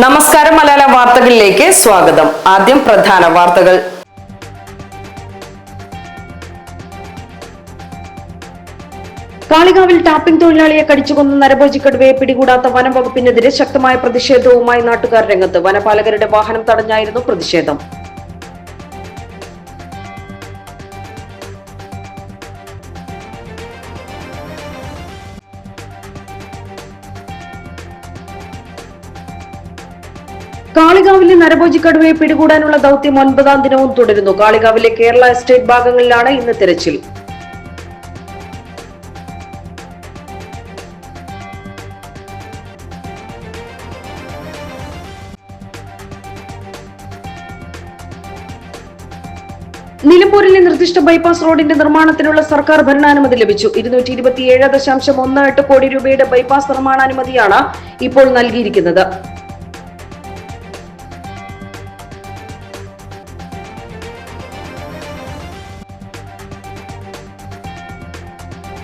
നമസ്കാരം മലയാള വാർത്തകളിലേക്ക് സ്വാഗതം. ആദ്യം പ്രധാന വാർത്തകൾ. കാളികാവിൽ ടാപ്പിംഗ് തൊഴിലാളിയെ കടിച്ചുകൊന്ന നരഭോജി നരഭോജിക്കടുവയെ പിടികൂടാത്ത വനം വകുപ്പിനെതിരെ ശക്തമായ പ്രതിഷേധവുമായി നാട്ടുകാർ രംഗത്ത്. വനപാലകരുടെ വാഹനം തടഞ്ഞായിരുന്നു പ്രതിഷേധം. കാളികാവിലെ നരഭോജിക്കടുവയെ പിടികൂടാനുള്ള ദൗത്യം ഒൻപതാം ദിനവും തുടരുന്നു. കാളികാവിലെ കേരള എസ്റ്റേറ്റ് ഭാഗങ്ങളിലാണ് ഇന്ന് തിരച്ചിൽ. നിലമ്പൂരിലെ നിർദ്ദിഷ്ട ബൈപ്പാസ് റോഡിന്റെ നിർമ്മാണത്തിനുള്ള സർക്കാർ ഭരണാനുമതി ലഭിച്ചു. ഇരുന്നൂറ്റി ഇരുപത്തിയേഴ് ദശാംശം ഒന്ന് എട്ട് കോടി രൂപയുടെ ബൈപ്പാസ് നിർമ്മാണാനുമതിയാണ് ഇപ്പോൾ നൽകിയിരിക്കുന്നത്.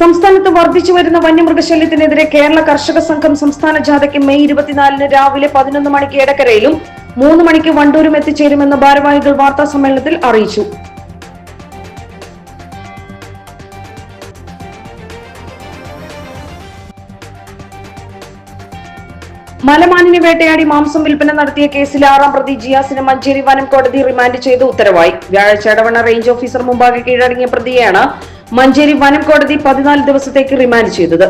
സംസ്ഥാനത്ത് വർദ്ധിച്ചു വരുന്ന വന്യമൃഗശല്യത്തിനെതിരെ കേരള കർഷക സംഘം സംസ്ഥാന ജാഥയ്ക്ക് മെയ് ഇരുപത്തിനാലിന് രാവിലെ പതിനൊന്ന് മണിക്ക് എടക്കരയിലും മൂന്ന് മണിക്ക് വണ്ടൂരും എത്തിച്ചേരുമെന്ന് ഭാരവാഹികൾ വാർത്താ സമ്മേളനത്തിൽ അറിയിച്ചു. മലമാനിനെ വേട്ടയാടി മാംസം വിൽപ്പന നടത്തിയ കേസിൽ ആറാം പ്രതി ജിയാസിനെ മഞ്ചേരി വനം കോടതി റിമാൻഡ് ചെയ്ത് ഉത്തരവായി. വ്യാഴാഴ്ച ഇടവണ്ണ റേഞ്ച് ഓഫീസർ മുമ്പാകെ കീഴടങ്ങിയ പ്രതിയെയാണ് മഞ്ചേരി വനം കോടതി പതിനാല് ദിവസത്തേക്ക് റിമാൻഡ് ചെയ്തത്.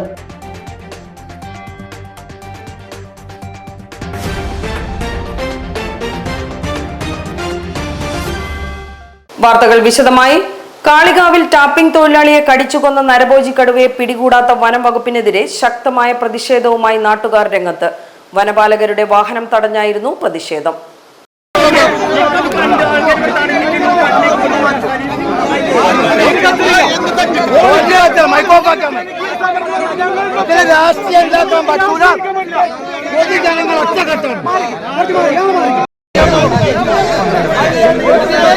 വാർത്തകൾ വിശദമായി. കാളികാവിൽ ടാപ്പിംഗ് തൊഴിലാളിയെ കടിച്ചുകൊന്ന നരഭോജി കടുവയെ പിടികൂടാത്ത വനം വകുപ്പിനെതിരെ ശക്തമായ പ്രതിഷേധവുമായി നാട്ടുകാർ രംഗത്ത്. വനപാലകരുടെ വാഹനം തടഞ്ഞായിരുന്നു പ്രതിഷേധം. രാഷ്ട്രീയം ഉണ്ടാക്കാൻ പറ്റൂല. പൊതുജനങ്ങൾ ഒറ്റക്കെട്ടാണ്.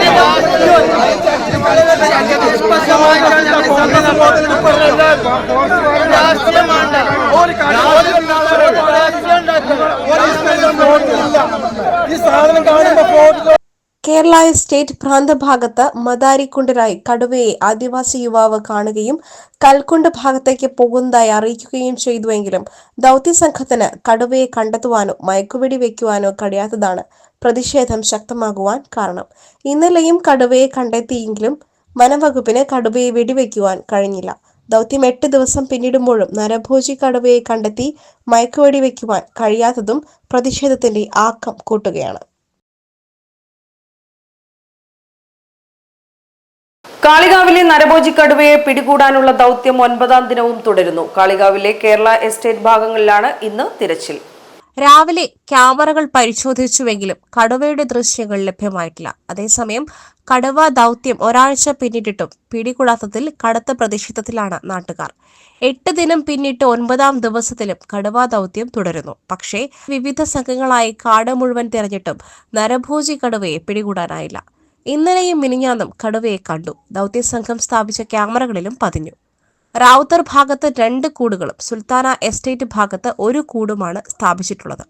ഈ കേരള സ്റ്റേറ്റ് പ്രാന്തഭാഗത്ത് മദാരിക്കുണ്ടരായി കടുവയെ ആദിവാസി യുവാവ് കാണുകയും കൽക്കുണ്ട് ഭാഗത്തേക്ക് പോകുന്നതായി അറിയിക്കുകയും ചെയ്തുവെങ്കിലും ദൗത്യസംഘത്തിന് കടുവയെ കണ്ടെത്തുവാനോ മയക്കുവെടി വെക്കുവാനോ കഴിയാത്തതാണ് പ്രതിഷേധം ശക്തമാകുവാൻ കാരണം. ഇന്നലെയും കടുവയെ കണ്ടെത്തിയെങ്കിലും വനംവകുപ്പിന് കടുവയെ വെടിവെക്കുവാൻ കഴിഞ്ഞില്ല. ദൗത്യം എട്ട് ദിവസം പിന്നിടുമ്പോഴും നരഭോജി കടുവയെ കണ്ടെത്തി മയക്കുവെടി വെക്കുവാൻ കഴിയാത്തതും പ്രതിഷേധത്തിന്റെ ആക്കം കൂട്ടുകയാണ്. കാളികാവിലെ നരഭോജി കടുവയെ പിടികൂടാനുള്ള ദൗത്യം ഒൻപതാം ദിനവും തുടരുന്നു. കാളികാവിലെ കേരള എസ്റ്റേറ്റ് ഭാഗങ്ങളിലാണ് ഇന്ന് തിരച്ചിൽ. രാവിലെ ക്യാമറകൾ പരിശോധിച്ചുവെങ്കിലും കടുവയുടെ ദൃശ്യങ്ങൾ ലഭ്യമായിട്ടില്ല. അതേസമയം കടുവ ദൗത്യം ഒരാഴ്ച പിന്നിട്ടിട്ടും പിടികൂടാത്തതിൽ കടുത്ത പ്രതിഷേധത്തിലാണ് നാട്ടുകാർ. എട്ട് ദിനം പിന്നിട്ട് ഒൻപതാം ദിവസത്തിലും കടുവ ദൗത്യം തുടരുന്നു. പക്ഷേ വിവിധ സംഘങ്ങളായി കാട് മുഴുവൻ തിരഞ്ഞിട്ടും നരഭോജി കടുവയെ പിടികൂടാനായില്ല. ഇന്നലെയും മിനിഞ്ഞാന്നും കടുവയെ കണ്ടു. ദൗത്യസംഘം സ്ഥാപിച്ച ക്യാമറകളിലും പതിഞ്ഞു. റാവുത്തർ ഭാഗത്ത് രണ്ട് കൂടുകളും സുൽത്താന എസ്റ്റേറ്റ് ഭാഗത്ത് ഒരു കൂടുമാണ് സ്ഥാപിച്ചിട്ടുള്ളത്.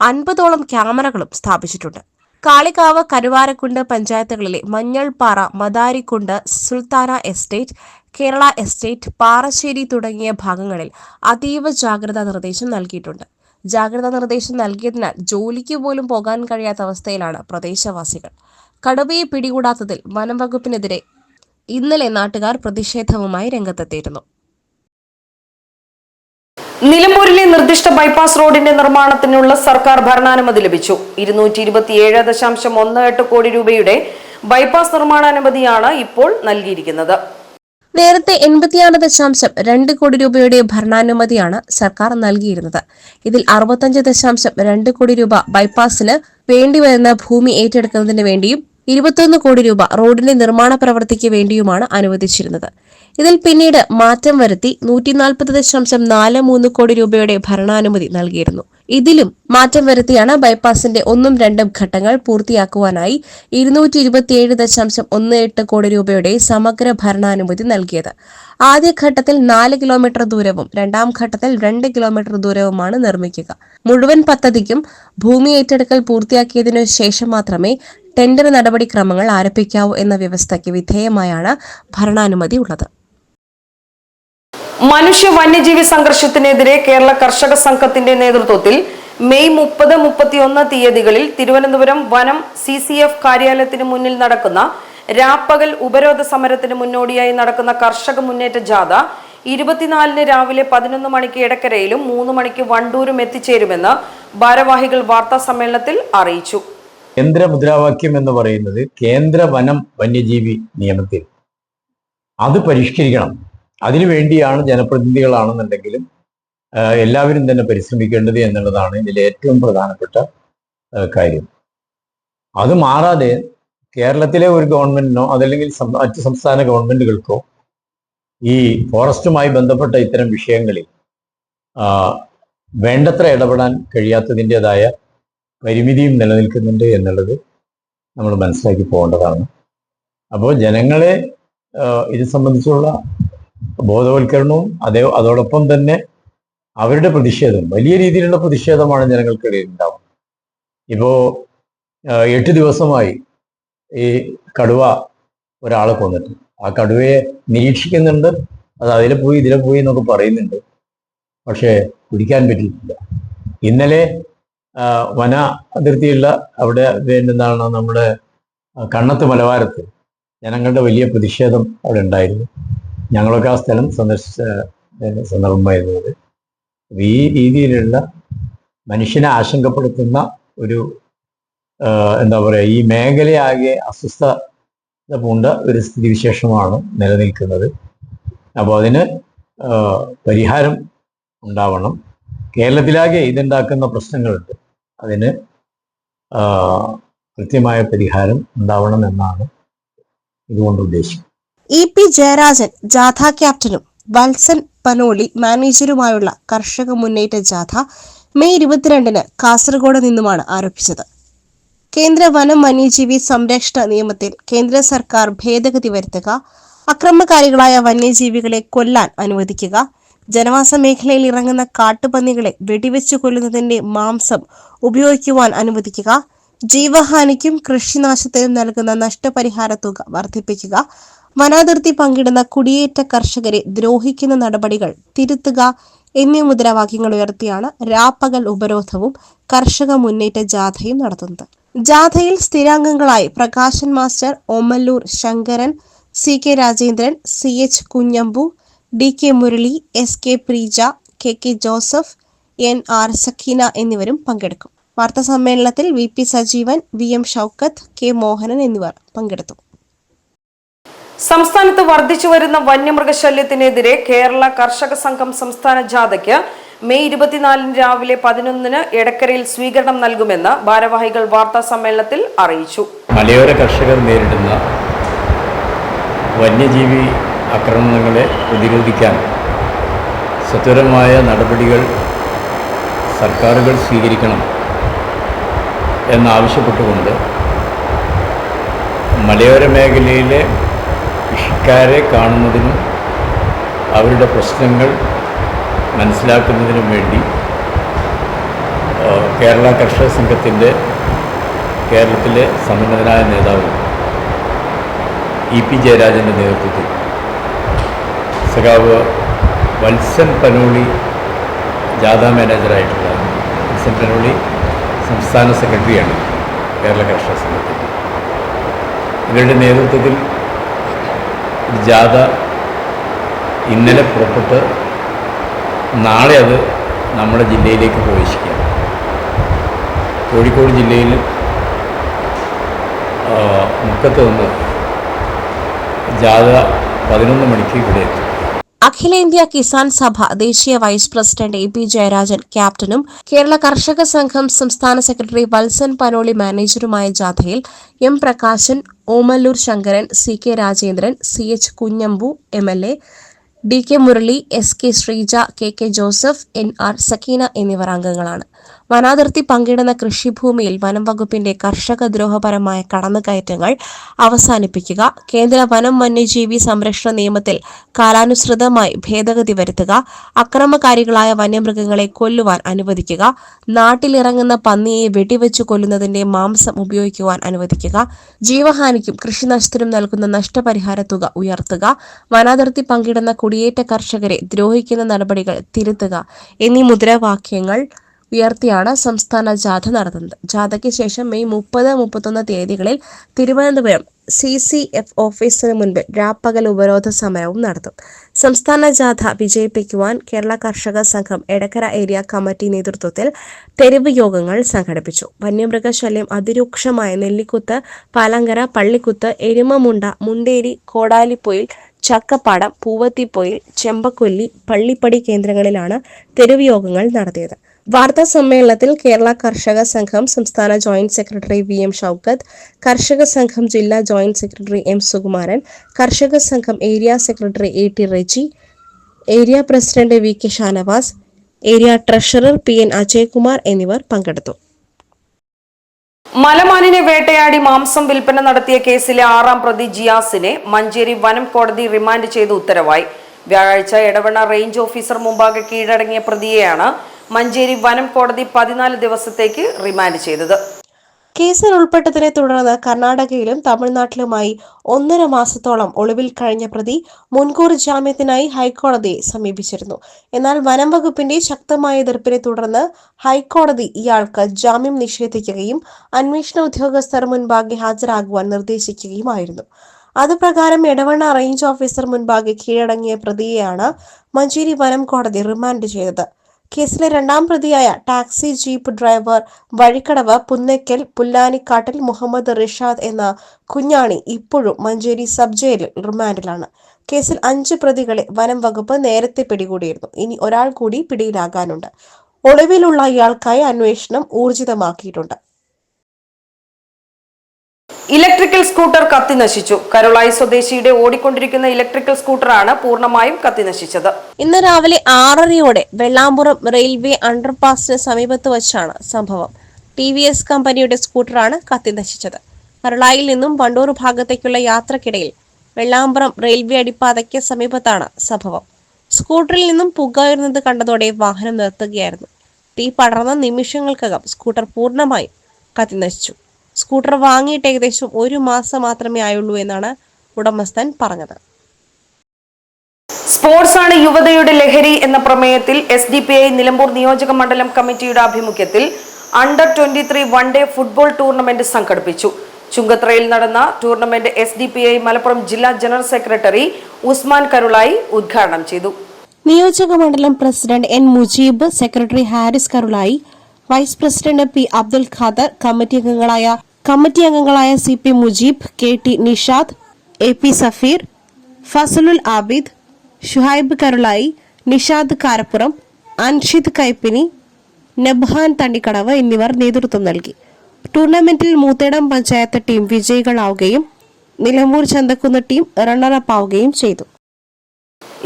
അൻപതോളം ക്യാമറകളും സ്ഥാപിച്ചിട്ടുണ്ട്. കാളികാവ് കരുവാരക്കുണ്ട് പഞ്ചായത്തുകളിലെ മഞ്ഞൾപ്പാറ മദാരിക്കുണ്ട് സുൽത്താന എസ്റ്റേറ്റ് കേരള എസ്റ്റേറ്റ് പാറശ്ശേരി തുടങ്ങിയ ഭാഗങ്ങളിൽ അതീവ ജാഗ്രതാ നിർദ്ദേശം നൽകിയിട്ടുണ്ട്. ജാഗ്രതാ നിർദ്ദേശം നൽകിയതിനാൽ ജോലിക്ക് പോലും പോകാൻ കഴിയാത്ത അവസ്ഥയിലാണ് പ്രദേശവാസികൾ. കടുവയെ പിടികൂടാത്തതിൽ വനംവകുപ്പിനെതിരെ ഇന്നലെ നാട്ടുകാർ പ്രതിഷേധവുമായി രംഗത്തെത്തിയിരുന്നു. നിലമ്പൂരിലെ നിർദ്ദിഷ്ട ബൈപ്പാസ് റോഡിന്റെ നിർമ്മാണത്തിനുള്ള സർക്കാർ ഭരണാനുമതി ലഭിച്ചു. ഇരുന്നൂറ്റി ഇരുപത്തിയേഴ് ദശാംശം ഒന്ന് എട്ട് കോടി രൂപയുടെ ബൈപ്പാസ് നിർമ്മാണാനുമതിയാണ് ഇപ്പോൾ നൽകിയിരിക്കുന്നത്. നേരത്തെ എൺപത്തിയാറ് ദശാംശം രണ്ട് കോടി രൂപയുടെ ഭരണാനുമതിയാണ് സർക്കാർ നൽകിയിരുന്നത്. ഇതിൽ അറുപത്തഞ്ച് ദശാംശം രണ്ട് കോടി രൂപ ബൈപ്പാസിന് വേണ്ടിവരുന്ന ഭൂമി ഏറ്റെടുക്കുന്നതിന് വേണ്ടിയും ഇരുപത്തൊന്ന് കോടി രൂപ റോഡിന്റെ നിർമ്മാണ പ്രവൃത്തിക്ക് വേണ്ടിയുമാണ് അനുവദിച്ചിരുന്നത്. ഇതിൽ പിന്നീട് മാറ്റം വരുത്തി നൂറ്റി നാൽപ്പത് ദശാംശം നാല് മൂന്ന് കോടി രൂപയുടെ ഭരണാനുമതി നൽകിയിരുന്നു. ഇതിലും മാറ്റം വരുത്തിയാണ് ബൈപ്പാസിന്റെ ഒന്നും രണ്ടും ഘട്ടങ്ങൾ പൂർത്തിയാക്കുവാനായി ഇരുന്നൂറ്റി ഇരുപത്തിയേഴ് ദശാംശം ഒന്ന് എട്ട് കോടി രൂപയുടെ സമഗ്ര ഭരണാനുമതി നൽകിയത്. ആദ്യഘട്ടത്തിൽ നാല് കിലോമീറ്റർ ദൂരവും രണ്ടാം ഘട്ടത്തിൽ രണ്ട് കിലോമീറ്റർ ദൂരവുമാണ് നിർമ്മിക്കുക. മുഴുവൻ പദ്ധതിക്കും ഭൂമി ഏറ്റെടുക്കൽ പൂർത്തിയാക്കിയതിനു ശേഷം മാത്രമേ ടെൻഡർ നടപടിക്രമങ്ങൾ ആരംഭിക്കാവൂ എന്ന വ്യവസ്ഥയ്ക്ക് വിധേയമായാണ് ഭരണാനുമതി ഉള്ളത്. മനുഷ്യ വന്യജീവി സംഘർഷത്തിനെതിരെ കേരള കർഷക സംഘത്തിന്റെ നേതൃത്വത്തിൽ മെയ് മുപ്പത് മുപ്പത്തിയൊന്ന് തീയതികളിൽ തിരുവനന്തപുരം വനം സി സി എഫ് കാര്യാലയത്തിന് മുന്നിൽ നടക്കുന്ന രാപ്പകൽ ഉപരോധ സമരത്തിന് മുന്നോടിയായി നടക്കുന്ന കർഷക മുന്നേറ്റ ജാഥ ഇരുപത്തിനാലിന് രാവിലെ പതിനൊന്ന് മണിക്ക് ഇടക്കരയിലും മൂന്ന് മണിക്ക് വണ്ടൂരും എത്തിച്ചേരുമെന്ന് ഭാരവാഹികൾ വാർത്താ സമ്മേളനത്തിൽ അറിയിച്ചു. കേന്ദ്ര മുദ്രാവാക്യം എന്ന് പറയുന്നത് കേന്ദ്ര വനം വന്യജീവി നിയമത്തിൽ. അത് പരിഷ്കരിക്കണം. അതിനുവേണ്ടിയാണ് ജനപ്രതിനിധികളാണെന്നുണ്ടെങ്കിലും എല്ലാവരും തന്നെ പരിശ്രമിക്കേണ്ടത് എന്നുള്ളതാണ് ഇതിലെ ഏറ്റവും പ്രധാനപ്പെട്ട കാര്യം. അത് മാറാതെ കേരളത്തിലെ ഒരു ഗവൺമെന്റിനോ അതല്ലെങ്കിൽ മറ്റ് സംസ്ഥാന ഗവൺമെന്റുകൾക്കോ ഈ ഫോറസ്റ്റുമായി ബന്ധപ്പെട്ട ഇത്തരം വിഷയങ്ങളിൽ വേണ്ടത്ര ഇടപെടാൻ കഴിയാത്തതിന്റെതായ പരിമിതിയും നിലനിൽക്കുന്നുണ്ട് എന്നുള്ളത് നമ്മൾ മനസ്സിലാക്കി പോകേണ്ടതാണ്. അപ്പോൾ ജനങ്ങളെ ഇത് സംബന്ധിച്ചുള്ള ബോധവൽക്കരണവും അതേ അതോടൊപ്പം തന്നെ അവരുടെ പ്രതിഷേധം വലിയ രീതിയിലുള്ള പ്രതിഷേധമാണ് ജനങ്ങൾക്കിടയിൽ ഉണ്ടാവും ഇപ്പോ എട്ട് ദിവസമായി ഈ കടുവ ഒരാളെ കൊന്നിട്ട് ആ കടുവയെ നിരീക്ഷിക്കുന്നുണ്ട് അത് അതിലെ പോയി ഇതിലെ പോയി എന്നൊക്കെ പറയുന്നുണ്ട് പക്ഷേ കുടിക്കാൻ പറ്റിയിട്ടില്ല. ഇന്നലെ വന അതിർത്തിയുള്ള അവിടെ എന്താണ് നമ്മുടെ കണ്ണത്ത് മലവാരത്ത് ജനങ്ങളുടെ വലിയ പ്രതിഷേധം അവിടെ ഉണ്ടായിരുന്നു. ഞങ്ങളൊക്കെ ആ സ്ഥലം സന്ദർശിച്ച ഏ, സന്ദർഭമായിരുന്നു അത്. അപ്പൊ ഈ രീതിയിലുള്ള മനുഷ്യനെ ആശങ്കപ്പെടുത്തുന്ന ഒരു എന്താ പറയുക ഈ മേഖലയാകെ അസ്വസ്ഥത പൂണ്ട ഒരു സ്ഥിതിവിശേഷമാണ് നിലനിൽക്കുന്നത്. അപ്പോൾ അതിന് പരിഹാരം ഉണ്ടാവണം. കേരളത്തിലാകെ ഇതുണ്ടാക്കുന്ന പ്രശ്നങ്ങളുണ്ട്. അതിന് കൃത്യമായ പരിഹാരം ഉണ്ടാവണം എന്നാണ് ഇതുകൊണ്ട് ഉദ്ദേശിക്കുന്നത്. ഇ പി ജയരാജൻ ജാഥ ക്യാപ്റ്റനും വത്സൻ പനോളി മാനേജരുമായുള്ള കർഷക മുന്നേറ്റ ജാഥ മെയ് ഇരുപത്തിരണ്ടിന് കാസർഗോഡ് നിന്നുമാണ് ആരംഭിച്ചത്. കേന്ദ്ര വനം വന്യജീവി സംരക്ഷണ നിയമത്തിൽ കേന്ദ്ര സർക്കാർ ഭേദഗതി വരുത്തുക അക്രമകാരികളായ വന്യജീവികളെ കൊല്ലാൻ അനുവദിക്കുക ജനവാസ മേഖലയിൽ ഇറങ്ങുന്ന കാട്ടുപന്നികളെ വെടിവെച്ചു കൊല്ലുന്നതിന്റെ മാംസം ഉപയോഗിക്കുവാൻ അനുവദിക്കുക ജീവഹാനിക്കും കൃഷിനാശത്തിനും നൽകുന്ന നഷ്ടപരിഹാര തുക വർദ്ധിപ്പിക്കുക വനാതിർത്തി പങ്കിടുന്ന കുടിയേറ്റ കർഷകരെ ദ്രോഹിക്കുന്ന നടപടികൾ തിരുത്തുക എന്നീ മുദ്രാവാക്യങ്ങൾ ഉയർത്തിയാണ് രാപ്പകൽ ഉപരോധവും കർഷക മുന്നേറ്റ ജാഥയും നടത്തുന്നത്. ജാഥയിൽ സ്ഥിരാംഗങ്ങളായി Prakashan master Omalloor Sankaran C K Rajendran C H Kunhambu D K Murali S K Preeja K K Joseph N R Sakheena എന്നിവരും പങ്കെടുക്കും. വാർത്താ സമ്മേളനത്തിൽ V P Sajeevan V M Shoukath K Mohanan എന്നിവർ പങ്കെടുത്തു. സംസ്ഥാനത്ത് വർദ്ധിച്ചു വരുന്ന വന്യമൃഗശല്യത്തിനെതിരെ കേരള കർഷക സംഘം സംസ്ഥാന ജാഥയ്ക്ക് മെയ് ഇരുപത്തിനാലിന് രാവിലെ പതിനൊന്നിന് എടക്കരയിൽ സ്വീകരണം നൽകുമെന്ന് ഭാരവാഹികൾ വാർത്താ സമ്മേളനത്തിൽ അറിയിച്ചു. മലയോര കർഷകർ നേരിടുന്ന വന്യജീവി ആക്രമണങ്ങളെ പ്രതിരോധിക്കാൻ സത്വരമായ നടപടികൾ സർക്കാരുകൾ സ്വീകരിക്കണം എന്നാവശ്യപ്പെട്ടുകൊണ്ട് മലയോര മേഖലയിലെ കൃഷിക്കാരെ കാണുന്നതിനും അവരുടെ പ്രശ്നങ്ങൾ മനസ്സിലാക്കുന്നതിനും വേണ്ടി കേരള കർഷക സംഘത്തിന്റെ കേരളത്തിലെ സമുന്നതനായ നേതാവ് ഇ പി ജയരാജന്റെ നേതൃത്വത്തിൽ സഖാവ് വത്സൻ പനോളി ജാഥ മാനേജറായിട്ടുള്ള വത്സൻ പനോളി സംസ്ഥാന സെക്രട്ടറിയാണ് കേരള കർഷക സംഘത്തിന്റെ ഇവരുടെ നേതൃത്വത്തിൽ ജാഥ ഇന്നലെ പുറപ്പെട്ട് നാളെ അത് നമ്മുടെ ജില്ലയിലേക്ക് പ്രവേശിക്കുക കോഴിക്കോട് ജില്ലയിൽ മുക്കത്ത് നിന്ന് ജാഥ പതിനൊന്ന് മണിക്ക് ഇവിടെ എത്തും. അഖിലേന്ത്യാ കിസാൻ സഭ ദേശീയ vice president A P Jayarajan ക്യാപ്റ്റനും കേരള കർഷക സംഘം സംസ്ഥാന സെക്രട്ടറി വത്സൻ പനോളി മാനേജറുമായ ജാഥയിൽ M Prakashan Omalloor Sankaran C K Rajendran C H Kunhambu M L A D K Murali S K Sreeja K K Joseph N R Sakeena എന്നിവർ അംഗങ്ങളാണ്. വനാതിർത്തി പങ്കിടുന്ന കൃഷിഭൂമിയിൽ വനം വകുപ്പിന്റെ കർഷക ദ്രോഹപരമായ കടന്നുകയറ്റങ്ങൾ അവസാനിപ്പിക്കുക. കേന്ദ്ര വനം വന്യജീവി സംരക്ഷണ നിയമത്തിൽ കാലാനുസൃതമായി ഭേദഗതി വരുത്തുക. അക്രമകാരികളായ വന്യമൃഗങ്ങളെ കൊല്ലുവാൻ അനുവദിക്കുക. നാട്ടിലിറങ്ങുന്ന പന്നിയെ വെടിവെച്ചു കൊല്ലുന്നതിന്റെ മാംസം ഉപയോഗിക്കുവാൻ അനുവദിക്കുക. ജീവഹാനിക്കും കൃഷിനഷ്ടത്തിനും നൽകുന്ന നഷ്ടപരിഹാര തുക ഉയർത്തുക. വനാതിർത്തി പങ്കിടുന്ന കുടിയേറ്റ കർഷകരെ ദ്രോഹിക്കുന്ന നടപടികൾ തിരുത്തുക. എന്നീ മുദ്രാവാക്യങ്ങൾ ഉയർത്തിയാണ് സംസ്ഥാന ജാഥ നടത്തുന്നത് ജാഥയ്ക്ക് ശേഷം മെയ് മുപ്പത് മുപ്പത്തൊന്ന് തീയതികളിൽ തിരുവനന്തപുരം സി സി എഫ് ഓഫീസിന് മുൻപ് രാപ്പകൽ ഉപരോധ സമരവും നടത്തും സംസ്ഥാന ജാഥ വിജയിപ്പിക്കുവാൻ കേരള കർഷക സംഘം എടക്കര ഏരിയ കമ്മിറ്റി നേതൃത്വത്തിൽ തെരുവ് യോഗങ്ങൾ സംഘടിപ്പിച്ചു. വന്യമൃഗശല്യം അതിരൂക്ഷമായ നെല്ലിക്കുത്ത് പാലങ്കര പള്ളിക്കുത്ത് എരുമമുണ്ട മുണ്ടേരി കോടാലിപ്പൊയിൽ ചക്കപ്പാടം പൂവത്തിപ്പൊയിൽ ചെമ്പക്കൊല്ലി പള്ളിപ്പടി കേന്ദ്രങ്ങളിലാണ് തെരുവ് യോഗങ്ങൾ നടത്തിയത്. വാർത്താ സമ്മേളനത്തിൽ കേരള കർഷക സംഘം സംസ്ഥാന joint secretary V M Shoukath Karshaka Sangham ജില്ലാ joint secretary M Sukumaran Karshaka Sangham area secretary A T Reji area president V K Shanavas area treasurer P N Ajaykumar എന്നിവർ പങ്കെടുത്തു. മലമാനിനെ വേട്ടയാടി മാംസം വിൽപ്പന നടത്തിയ കേസിലെ ആറാം പ്രതി ജിയാസിനെ മഞ്ചേരി വനം കോടതി റിമാൻഡ് ചെയ്ത് ഉത്തരവായി. വ്യാഴാഴ്ച എടവണ്ണ റേഞ്ച് ഓഫീസർ മുമ്പാകെ കീഴടങ്ങിയ പ്രതിയെയാണ് മഞ്ചേരി വനം കോടതി പതിനാല് ദിവസത്തേക്ക് റിമാൻഡ് ചെയ്തത്. കേസിൽ ഉൾപ്പെട്ടതിനെ തുടർന്ന് കർണാടകയിലും തമിഴ്നാട്ടിലുമായി ഒന്നര മാസത്തോളം ഒളിവിൽ കഴിഞ്ഞ പ്രതി മുൻകൂർ ജാമ്യത്തിനായി ഹൈക്കോടതിയെ സമീപിച്ചിരുന്നു. എന്നാൽ വനം വകുപ്പിന്റെ ശക്തമായ എതിർപ്പിനെ തുടർന്ന് ഹൈക്കോടതി ഇയാൾക്ക് ജാമ്യം നിഷേധിക്കുകയും അന്വേഷണ ഉദ്യോഗസ്ഥർ മുൻപാകെ ഹാജരാകുവാൻ നിർദ്ദേശിക്കുകയുമായിരുന്നു. അതുപ്രകാരം എടവണ്ണ റേഞ്ച് ഓഫീസർ മുൻപാകെ കീഴടങ്ങിയ പ്രതിയെയാണ് മഞ്ചേരി വനം കോടതി റിമാൻഡ് ചെയ്തത്. കേസിലെ രണ്ടാം പ്രതിയായ taxi jeep driver Vazhikkadavu Punnakkal Pullanikkattil Muhammad Rishad എന്ന കുഞ്ഞാണി ഇപ്പോഴും മഞ്ചേരി സബ് ജയിലിൽ റിമാൻഡിലാണ്. കേസിൽ അഞ്ച് പ്രതികളെ വനം വകുപ്പ് നേരത്തെ പിടികൂടിയിരുന്നു. ഇനി ഒരാൾ കൂടി പിടിയിലാകാനുണ്ട്. ഒളിവിലുള്ള ഇയാൾക്കായി അന്വേഷണം ഊർജിതമാക്കിയിട്ടുണ്ട്. ഇലക്ട്രിക്കൽ സ്കൂട്ടർ കത്തി നശിച്ചു. കരുളായി സ്വദേശിയുടെ ഓടിക്കൊണ്ടിരിക്കുന്ന ഇലക്ട്രിക്കൽ സ്കൂട്ടറാണ് പൂർണമായും കത്തി നശിച്ചത്. ഇന്ന് രാവിലെ ആറരയോടെ വെള്ളാമ്പുറം റെയിൽവേ അണ്ടർപാസിന് സമീപത്ത് വച്ചാണ് സംഭവം. ടി വി എസ് കമ്പനിയുടെ സ്കൂട്ടറാണ് കത്തി നശിച്ചത്. കരുളായിൽ നിന്നും വണ്ടൂർ ഭാഗത്തേക്കുള്ള യാത്രക്കിടയിൽ വെള്ളാമ്പുറം റെയിൽവേ അടിപ്പാതയ്ക്ക് സമീപത്താണ് സംഭവം. സ്കൂട്ടറിൽ നിന്നും പുക ഉയർന്നത് കണ്ടതോടെ വാഹനം നിർത്തുകയായിരുന്നു. തീ പടർന്ന നിമിഷങ്ങൾക്കകം സ്കൂട്ടർ പൂർണമായും കത്തി നശിച്ചു. സ്കൂട്ടർ വാങ്ങിയിട്ട് ഏകദേശം ഒരു മാസം മാത്രമേ ആയുള്ളൂ എന്നാണ് ഉടമസ്ഥൻ പറഞ്ഞത്. സ്പോർട്സ് ആണ് യുവതയുടെ ലഹരി എന്ന പ്രമേയത്തിൽ S D P I Nilambur നിയോജക മണ്ഡലം കമ്മിറ്റിയുടെ ആഭിമുഖ്യത്തിൽ under twenty three one day football tournament സംഘടിപ്പിച്ചു. ചുങ്കത്രയിൽ നടന്ന tournament S D P I Malappuram ജില്ലാ ജനറൽ സെക്രട്ടറി ഉസ്മാൻ കരുളായി ഉദ്ഘാടനം ചെയ്തു. നിയോജക മണ്ഡലം president N Mujeeb secretary Haris Karulai vice president P Abdul Khader committee അംഗങ്ങളായ കമ്മിറ്റി അംഗങ്ങളായ C P Mujeeb K T Nishad A P Safeer Fasalul Abid Shuhaib Karulai Nishad Karappuram Anshid Kaippini Nabhan Thandikkadavu എന്നിവർ നേതൃത്വം നൽകി. ടൂർണമെന്റിൽ Moothedam panchayat team വിജയികളാവുകയും Nilambur Chanthakkunnu team runner up ആവുകയും ചെയ്തു.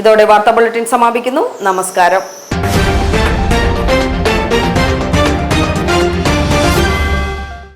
ഇതോടെ വാർത്താ ബുള്ളറ്റിൻ സമാപിക്കുന്നു. നമസ്കാരം.